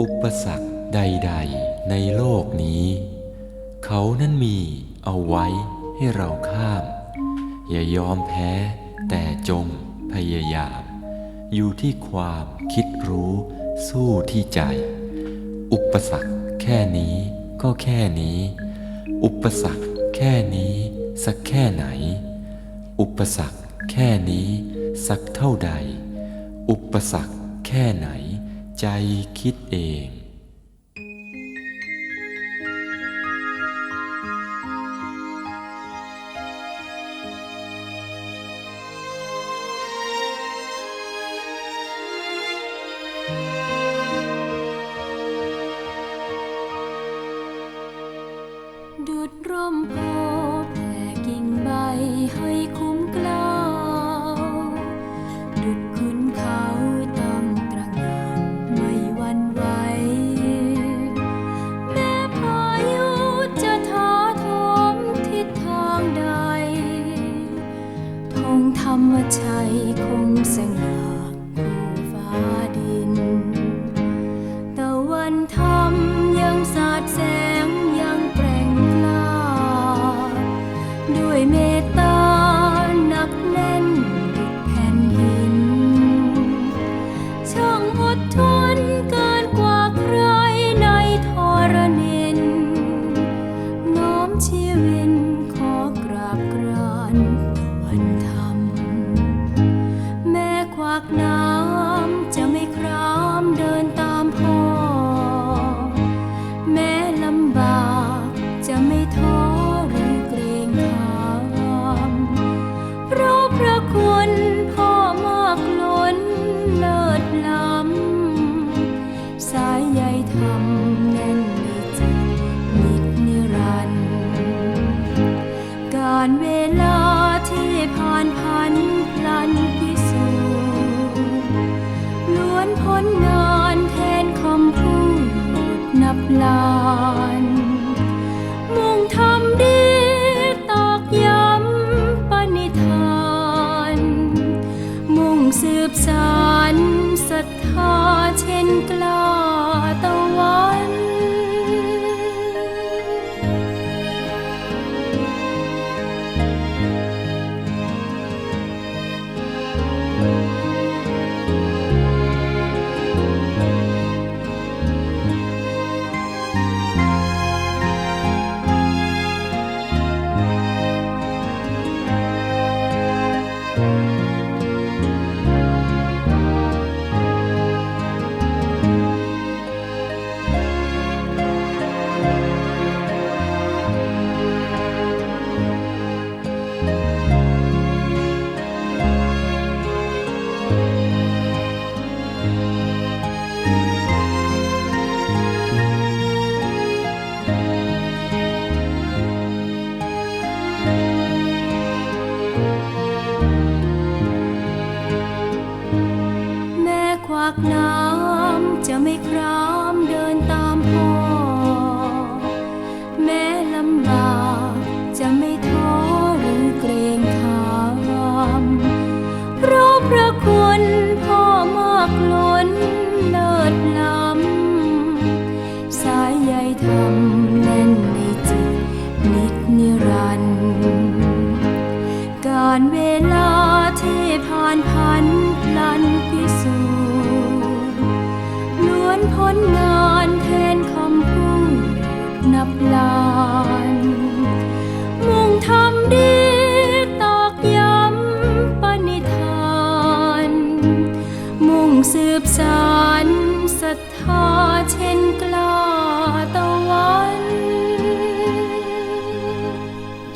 อุปสรรคใด ๆ ในโลกนี้ เขานั้นมีเอาไว้ให้เราข้าม อย่ายอมแพ้แต่จงพยายาม อยู่ที่ความคิดรู้สู้ที่ใจ อุปสรรคแค่นี้ก็แค่นี้ อุปสรรคแค่นี้สักแค่ไหน อุปสรรคแค่นี้สักเท่าใด อุปสรรค แค่ไหน ใจคิดเองดุดร่มโพแผ่กิ่งใบให้คุ ด้วยเมตตาหนักแน่นดุจแผ่นดิน ช่างอดทนเกินกว่าใครในทรณิน น้อมชีวินขอกราบกรานตะวันธรรม แม่ควักน้านเวลาที่ผ่านพันพลันพิสูจน์ล้วนผลงานแทนคำพูดนับล้าน น้ำจะไม่ครามเดินตามพ่อ แม้ลำบากจะไม่ท้อหรือเกรงขามเพราะพระคุณพ่อมากล้นเลิศล้ำสายใยธรรมแน่นในจิตนิดนิรันดร์การเวลาที่ผ่านพันพลันพิสูจน์ นผลงานแทนคำพูดนับล้าน มุ่งทำดีตอกย้ำปณิธาน มุ่งสืบสานศรัทธาเช่นกล้าตะวัน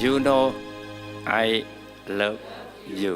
You know I love you